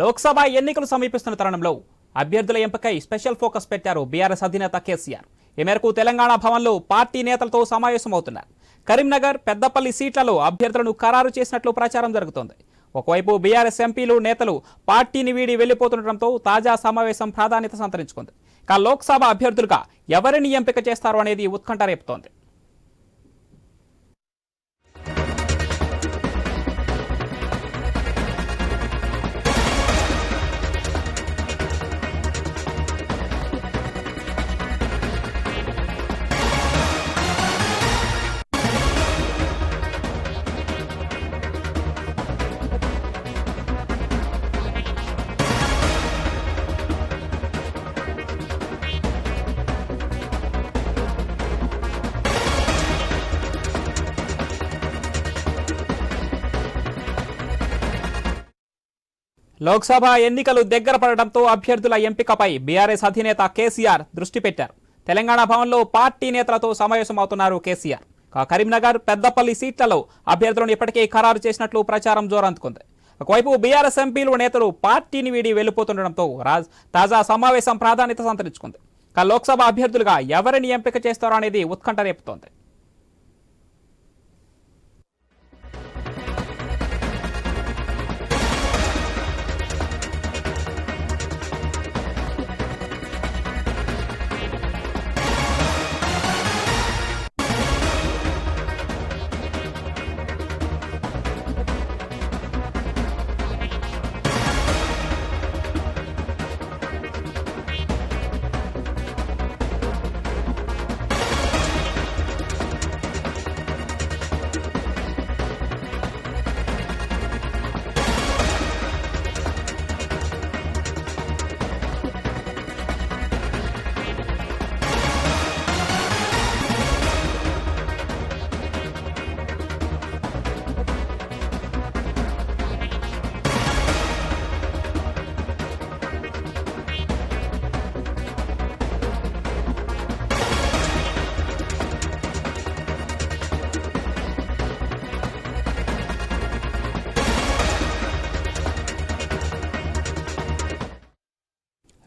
లోక్సభ ఎన్నికలు సమీపిస్తున్న తరుణంలో అభ్యర్థుల ఎంపికై స్పెషల్ ఫోకస్ పెట్టారు బీఆర్ఎస్ అధినేత కేసీఆర్. ఈ మేరకు తెలంగాణ భవన్లో పార్టీ నేతలతో సమావేశమవుతున్నారు. కరీంనగర్ పెద్దపల్లి సీట్లలో అభ్యర్థులను ఖరారు చేసినట్లు ప్రచారం జరుగుతోంది. ఒకవైపు బీఆర్ఎస్ ఎంపీలు నేతలు పార్టీని వీడి వెళ్ళిపోతుండటంతో తాజా సమావేశం ప్రాధాన్యత సంతరించుకుంది. ఇక లోక్సభ అభ్యర్థులుగా ఎవరిని ఎంపిక చేస్తారు అనేది ఉత్కంఠ రేపుతోంది. లోక్సభ ఎన్నికలు దగ్గర పడడంతో అభ్యర్థుల ఎంపికపై బీఆర్ఎస్ అధినేత కేసీఆర్ దృష్టి పెట్టారు. తెలంగాణ భవన్లో పార్టీ నేతలతో సమావేశమవుతున్నారు కేసీఆర్. కరీంనగర్ పెద్దపల్లి సీట్లలో అభ్యర్థులను ఇప్పటికే ఖరారు చేసినట్లు ప్రచారం జోరందుకుంది. ఒకవైపు బీఆర్ఎస్ ఎంపీలు నేతలు పార్టీని వీడి వెళ్ళిపోతుండటంతో రాజ్ తాజా సమావేశం ప్రాధాన్యత సంతరించుకుంది. కా లోక్సభ అభ్యర్థులుగా ఎవరిని ఎంపిక చేస్తారో అనేది ఉత్కంఠ రేపుతోంది.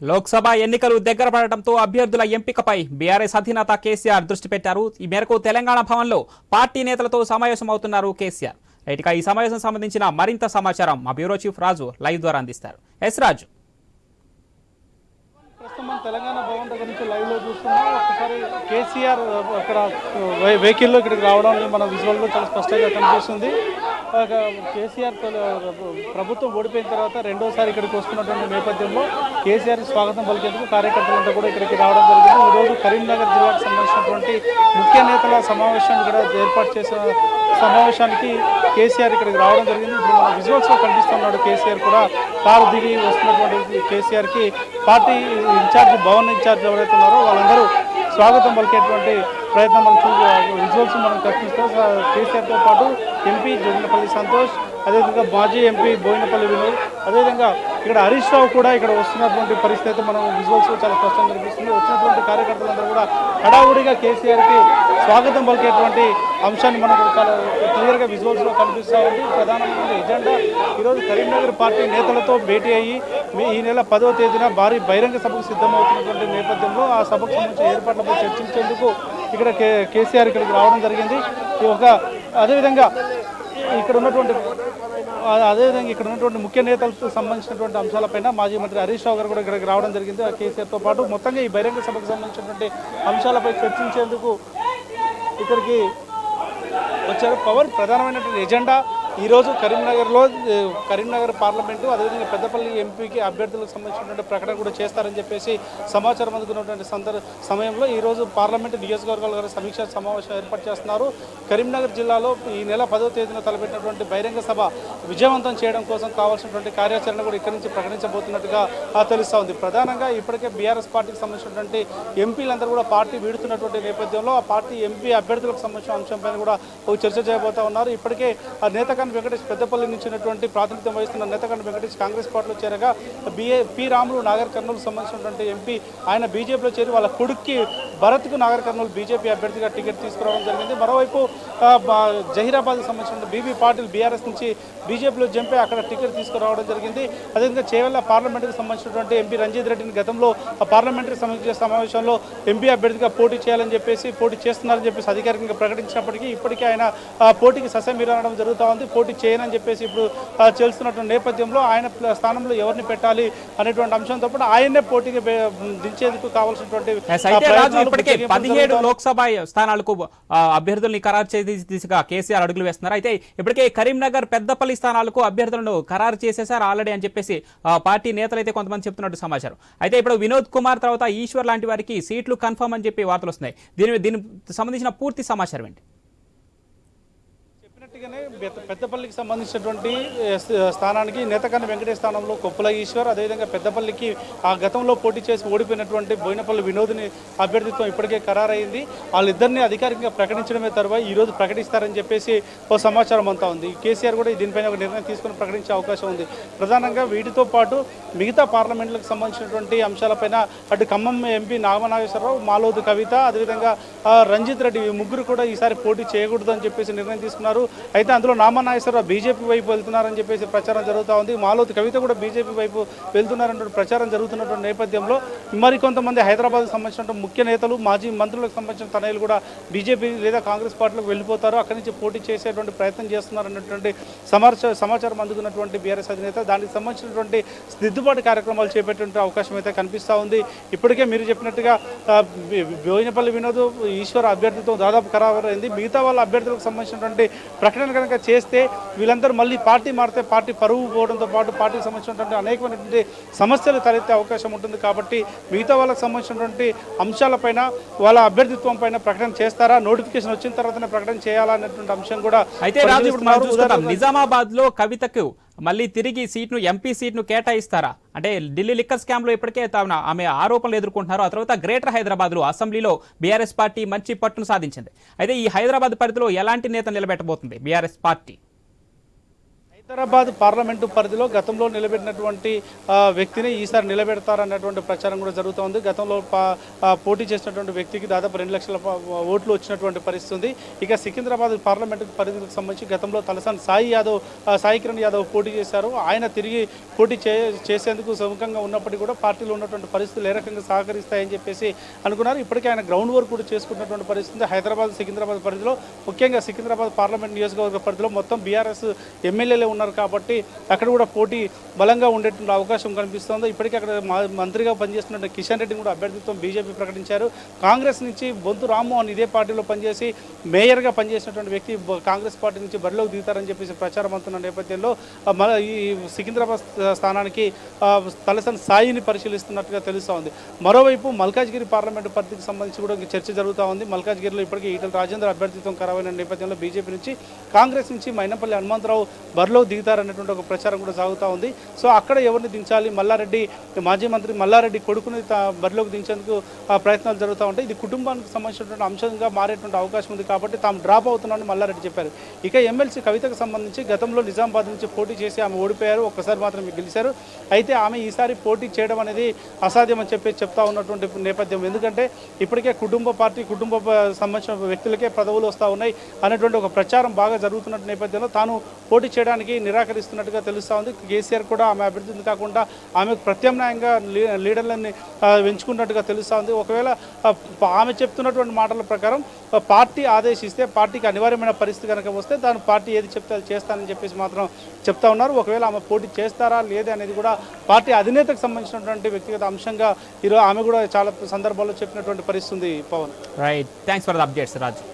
లోక్సభ ఎన్నికలు దగ్గర పడటంతో అభ్యర్థుల ఎంపికపై బీఆర్ఎస్ అధినేత కేసీఆర్ దృష్టి పెట్టారు. ఈ మేరకు తెలంగాణ భవన్లో పార్టీ నేతలతో సమావేశమవుతున్నారు కేసీఆర్. రైట్గా ఈ సమావేశం సంబంధించిన మరింత సమాచారం మా బ్యూరో చీఫ్ రాజు లైవ్ ద్వారా అందిస్తారు. ఎస్ రాజు. మనం తెలంగాణ భవన్ దగ్గర నుంచి లైవ్లో చూస్తున్నాం. ఒకసారి కేసీఆర్ అక్కడ వె- వెహికల్లో ఇక్కడికి రావడం మన విజువల్లో చాలా స్పష్టంగా కనిపిస్తుంది. కేసీఆర్ ప్రభుత్వం ఓడిపోయిన తర్వాత రెండోసారి ఇక్కడికి వస్తున్నటువంటి నేపథ్యంలో కేసీఆర్ స్వాగతం పలికేందుకు కార్యకర్తలంతా కూడా ఇక్కడికి రావడం జరిగింది. ఈరోజు కరీంనగర్ జిల్లాకు సంబంధించినటువంటి ముఖ్య నేతల సమావేశం కూడా ఏర్పాటు చేసిన సమావేశానికి కేసీఆర్ ఇక్కడికి రావడం జరిగింది. ఇప్పుడు మన విజువల్స్లో కనిపిస్తున్నాడు కేసీఆర్ కూడా కారు దిగి వస్తున్నటువంటి కేసీఆర్కి పార్టీ ఇన్ఛార్జ్ భవన్ ఇన్ఛార్జ్ ఎవరైతే ఉన్నారో వాళ్ళందరూ స్వాగతం పలికేటువంటి ప్రయత్నం మనం చూ విజువల్స్ మనం కనిపిస్తాం కేసీఆర్తో పాటు ఎంపీ జగన్పల్లి సంతోష్ అదేవిధంగా మాజీ ఎంపీ బోయినపల్లి వినోద్ అదేవిధంగా ఇక్కడ హరీష్ రావు కూడా ఇక్కడ వస్తున్నటువంటి పరిస్థితి అయితే మనం విజువల్స్ చాలా స్పష్టంగా కనిపిస్తుంది. వచ్చినటువంటి కార్యకర్తలందరూ కూడా హడావుడిగా కేసీఆర్కి స్వాగతం పలికేటువంటి అంశాన్ని మనకు చాలా క్లియర్గా విజువల్స్లో కనిపిస్తూ ప్రధానమంత్రి ఎజెండా ఈరోజు కరీంనగర్ పార్టీ నేతలతో భేటీ అయ్యి ఈ నెల పదవ తేదీన భారీ బహిరంగ సభకు సిద్ధమవుతున్నటువంటి నేపథ్యంలో ఆ సభకు సంబంధించిన ఏర్పాట్లపై చర్చించేందుకు ఇక్కడ కే కేసీఆర్ ఇక్కడికి రావడం జరిగింది. ఈ ఒక అదేవిధంగా ఇక్కడ ఉన్నటువంటి అదేవిధంగా ఇక్కడ ఉన్నటువంటి ముఖ్య నేతలకు సంబంధించినటువంటి అంశాలపైన మాజీ మంత్రి హరీష్ రావు గారు కూడా ఇక్కడికి రావడం జరిగింది. ఆ కేసీఆర్తో పాటు మొత్తంగా ఈ బహిరంగ సభకు సంబంధించినటువంటి అంశాలపై చర్చించేందుకు ఇక్కడికి వచ్చారు. పవర్ ప్రధానమైనటువంటి ఎజెండా ఈరోజు కరీంనగర్లో కరీంనగర్ పార్లమెంటు అదేవిధంగా పెద్దపల్లి ఎంపీకి అభ్యర్థులకు సంబంధించినటువంటి ప్రకటన కూడా చేస్తారని చెప్పేసి సమాచారం అందుకున్నటువంటి సందర్ సమయంలో ఈరోజు పార్లమెంటు నియోజకవర్గాల గారి సమీక్ష సమావేశం ఏర్పాటు చేస్తున్నారు. కరీంనగర్ జిల్లాలో ఈ నెల పదో తేదీన తలపెట్టినటువంటి బహిరంగ సభ విజయవంతం చేయడం కోసం కావాల్సినటువంటి కార్యాచరణ కూడా ఇక్కడి నుంచి ప్రకటించబోతున్నట్టుగా తెలుస్తూ ఉంది ప్రధానంగా ఇప్పటికే బీఆర్ఎస్ పార్టీకి సంబంధించినటువంటి ఎంపీలందరూ కూడా పార్టీ వీడుతున్నటువంటి నేపథ్యంలో ఆ పార్టీ ఎంపీ అభ్యర్థులకు సంబంధించిన అంశంపైన కూడా ఒక చర్చ చేయబోతా ఉన్నారు. ఇప్పటికే ఆ నేత కన్నా వెంకటేష్ పెద్దపల్లి నుంచి ఉన్నటువంటి ప్రాతినిధ్యం వహిస్తున్న నేతకాని వెంకటేష్ కాంగ్రెస్ పార్టీలో చేరగా B A P Ramulu Nagar Kurnool సంబంధించినటువంటి ఎంపీ ఆయన బీజేపీలో చేరి వాళ్ళ కొడుక్కి భరత్కు నాగర్ కర్నూలు బీజేపీ అభ్యర్థిగా టికెట్ తీసుకురావడం జరిగింది. మరోవైపు ఆ, జహీరాబాద్కు సంబంధించిన బీబీ పాటిల్ బీఆర్ఎస్ నుంచి బీజేపీలో జంపి అక్కడ టికెట్ తీసుకురావడం జరిగింది. అదేవిధంగా చేవెళ్ళ పార్లమెంటుకి సంబంధించినటువంటి ఎంపీ రంజిత్ రెడ్డిని గతంలో ఆ పార్లమెంటరీ సమావేశంలో ఎంపీ అభ్యర్థిగా పోటీ చేయాలని చెప్పేసి పోటీ చేస్తున్నారని చెప్పేసి అధికారికంగా ప్రకటించినప్పటికీ ఇప్పటికీ ఆయన పోటీకి ససమీరడం జరుగుతూ ఉంది. పోటీ చేయనని చెప్పేసి ఇప్పుడు చేస్తున్నటువంటి నేపథ్యంలో ఆయన స్థానంలో ఎవరిని పెట్టాలి అనేటువంటి అంశంతో పాటు ఆయన్నే పోటీకి దించేందుకు కావాల్సినటువంటి పదిహేడు లోక్సభ స్థానాలకు అభ్యర్థుల్ని ఖరారు చేసే దిశగా కేసీఆర్ అడుగులు వేస్తున్నారు. అయితే ఇప్పటికే కరీంనగర్ పెద్దపల్లి స్థానాలకు అభ్యర్థులను ఖరారు చేసేశారు ఆల్రెడీ అని చెప్పేసి పార్టీ నేతలు అయితే కొంతమంది చెప్తున్నట్టు సమాచారం. అయితే ఇప్పుడు వినోద్ కుమార్ తర్వాత ఈశ్వర్ లాంటి వారికి సీట్లు కన్ఫర్మ్ అని చెప్పి వార్తలు వస్తున్నాయి. దీని దీనికి సంబంధించిన పూర్తి సమాచారం ఏంటి? చెప్పినట్టుగానే పెద్దపల్లికి సంబంధించినటువంటి స్థ- స్థానానికి నేతకన్న వెంకటేష్ స్థానంలో కొప్పుల ఈశ్వర్ అదేవిధంగా పెద్దపల్లికి ఆ గతంలో పోటీ చేసి ఓడిపోయినటువంటి బోయినపల్లి వినోద్ని అభ్యర్థిత్వం ఇప్పటికే ఖరారైంది. వాళ్ళిద్దరిని అధికారికంగా ప్రకటించడమే తర్వాత ఈ రోజు ప్రకటిస్తారని చెప్పేసి ఓ సమాచారం అంతా ఉంది. కేసీఆర్ కూడా దీనిపైన ఒక నిర్ణయం తీసుకుని ప్రకటించే అవకాశం ఉంది. ప్రధానంగా వీటితో పాటు మిగతా పార్లమెంట్లకు సంబంధించినటువంటి అంశాలపైన అటు ఖమ్మం ఎంపీ నాగమనాగేశ్వరరావు మాలోదు కవిత అదేవిధంగా రంజిత్ రెడ్డి ముగ్గురు కూడా ఈసారి పోటీ చేయకూడదు అని చెప్పేసి నిర్ణయం తీసుకున్నారు. అయితే అందులో నామనాగేశ్వరరావు బీజేపీ వైపు వెళ్తున్నారని చెప్పేసి ప్రచారం జరుగుతూ ఉంది. మాలోతి కవిత కూడా బీజేపీ వైపు వెళ్తున్నారంటే ప్రచారం జరుగుతున్నటువంటి నేపథ్యంలో మరికొంతమంది హైదరాబాద్కు సంబంధించిన ముఖ్య నేతలు మాజీ మంత్రులకు సంబంధించిన తనయులు కూడా బీజేపీ లేదా కాంగ్రెస్ పార్టీలకు వెళ్ళిపోతారు. అక్కడి నుంచి పోటీ చేసేటువంటి ప్రయత్నం చేస్తున్నారన్నటువంటి సమాచారం సమాచారం అందుకున్నటువంటి బీఆర్ఎస్ అధినేత. దానికి సంబంధించినటువంటి దిద్దుబాటు కార్యక్రమాలు చేపట్టే అవకాశం అయితే కనిపిస్తూ ఉంది. ఇప్పటికే మీరు చెప్పినట్టుగా భోజనపల్లి బోయినపల్లి వినోద్ ఈశ్వర అభ్యర్థితో దాదాపు ఖరారైంది. మిగతా వాళ్ళ అభ్యర్థులకు సంబంధించినటువంటి ప్రకటన కనుక చేస్తే వీళ్ళందరూ మళ్ళీ పార్టీ మారితే పార్టీ పరువు పోవడంతో పాటు పార్టీకి సంబంధించినటువంటి అనేకమైనటువంటి సమస్యలు తలెత్తే అవకాశం ఉంటుంది కాబట్టి మిగతా వాళ్ళకి సంబంధించినటువంటి అంశాలపైన వాళ్ళ అభ్యర్థిత్వం పైన ప్రకటన చేస్తారా? నోటిఫికేషన్ వచ్చిన తర్వాతనే ప్రకటన చేయాలా? అనేటువంటి అంశం కూడా అయితే నిజామాబాద్లో కవితకు మళ్ళీ తిరిగి సీట్ను ఎంపీ సీట్ను కేటాయిస్తారా? అంటే ఢిల్లీ లిక్కర్ స్కామ్లో ఇప్పటికే తాను ఆమె ఆరోపణలు ఎదుర్కొంటున్నారు. ఆ తర్వాత గ్రేటర్ హైదరాబాద్లో అసెంబ్లీలో బీఆర్ఎస్ పార్టీ మంచి పట్టును సాధించింది. అయితే ఈ హైదరాబాద్ పరిధిలో ఎలాంటి నేత నిలబెట్టబోతుంది బీఆర్ఎస్ పార్టీ? హైదరాబాద్ పార్లమెంటు పరిధిలో గతంలో నిలబెట్టినటువంటి వ్యక్తిని ఈసారి నిలబెడతారన్నటువంటి ప్రచారం కూడా జరుగుతోంది. గతంలో పా- పోటీ చేసినటువంటి వ్యక్తికి దాదాపు రెండు లక్షల ఓట్లు వచ్చినటువంటి పరిస్థితి ఉంది. ఇక సికింద్రాబాద్ పార్లమెంటు పరిధికి సంబంధించి గతంలో తలసాని సాయి యాదవ్ సాయి కిరణ్ యాదవ్ పోటీ చేశారు. ఆయన తిరిగి పోటీ చే చేసేందుకు సముఖంగా ఉన్నప్పటికీ కూడా పార్టీలో ఉన్నటువంటి పరిస్థితులు ఏ రకంగా సహకరిస్తాయని చెప్పేసి అనుకున్నారు. ఇప్పటికే ఆయన గ్రౌండ్ వర్క్ కూడా చేసుకుంటున్నటువంటి పరిస్థితి హైదరాబాద్ సికింద్రాబాద్ పరిధిలో ముఖ్యంగా సికింద్రాబాద్ పార్లమెంట్ నియోజకవర్గ పరిధిలో మొత్తం బీఆర్ఎస్ ఎమ్మెల్యేలే ఉన్నారు కాబట్టి అక్కడ కూడా పోటీ బలంగా ఉండేటువంటి అవకాశం కనిపిస్తోంది. ఇప్పటికే అక్కడ మంత్రిగా పనిచేస్తున్న కిషన్ రెడ్డి కూడా అభ్యర్థిత్వం బీజేపీ ప్రకటించారు. కాంగ్రెస్ నుంచి బొంతు రామ్మోహన్ ఇదే పార్టీలో పనిచేసి మేయర్గా పనిచేసినటువంటి వ్యక్తి కాంగ్రెస్ పార్టీ నుంచి బరిలోకి దిగుతారని చెప్పేసి ప్రచారం అవుతున్న నేపథ్యంలో మన ఈ సికింద్రాబాద్ స్థానానికి ఆ, తలసాని సాయిని పరిశీలిస్తున్నట్టుగా తెలుస్తూ ఉంది మరోవైపు మల్కాజ్గిరి పార్లమెంటు పరిధికి సంబంధించి కూడా చర్చ జరుగుతూ ఉంది. మల్కాజ్గిరిలో ఇప్పటికే ఈటల రాజేంద్ర అభ్యర్థిత్వం ఖరారైన నేపథ్యంలో బీజేపీ నుంచి కాంగ్రెస్ నుంచి మైనపల్లి హనుమంతరావు బరిలో దిగుతారన్నటువంటి ఒక ప్రచారం కూడా సాగుతూ ఉంది. సో అక్కడ ఎవరిని దించాలి? మల్లారెడ్డి మాజీ మంత్రి మల్లారెడ్డి కొడుకుని బరిలోకి దించేందుకు ఆ, ప్రయత్నాలు జరుగుతూ ఉంటాయి ఇది కుటుంబానికి సంబంధించినటువంటి అంశంగా మారేటువంటి అవకాశం ఉంది కాబట్టి తాము డ్రాప్ అవుతున్నామని మల్లారెడ్డి చెప్పారు. ఇక ఎమ్మెల్సీ కవితకు సంబంధించి గతంలో నిజామాబాద్ నుంచి పోటీ చేసి ఆమె ఓడిపోయారు. ఒక్కసారి మాత్రమే గెలిచారు. అయితే ఆమె ఈసారి పోటీ చేయడం అనేది అసాధ్యం అని చెప్పి చెప్తా ఉన్నటువంటి నేపథ్యం. ఎందుకంటే ఇప్పటికే కుటుంబ పార్టీ కుటుంబ సంబంధించిన వ్యక్తులకే పదవులు వస్తూ ఉన్నాయి అనేటువంటి ఒక ప్రచారం బాగా జరుగుతున్న నేపథ్యంలో తాను పోటీ చేయడానికి నిరాకరిస్తున్నట్టుగా తెలుస్తూ ఉంది కేసీఆర్ కూడా ఆమె అభ్యర్థిని కాకుండా ఆమెకు ప్రత్యామ్నాయంగా లీ- లీడర్లని పెంచుకున్నట్టుగా తెలుస్తూ ఉంది ఒకవేళ ఆమె చెప్తున్నటువంటి మాటల ప్రకారం పార్టీ ఆదేశిస్తే పార్టీకి అనివార్యమైన పరిస్థితి కనుక వస్తే దాని పార్టీ ఏది చెప్తే అది చేస్తానని చెప్పేసి మాత్రం చెప్తా ఉన్నారు. ఒకవేళ ఆమె పోటీ చేస్తారా లేదా అనేది కూడా పార్టీ అధినేతకు సంబంధించినటువంటి వ్యక్తిగత అంశంగా ఈరోజు ఆమె కూడా చాలా సందర్భాల్లో చెప్పినటువంటి పరిస్థితి ఉంది Pawan. Right thanks for the updates Raju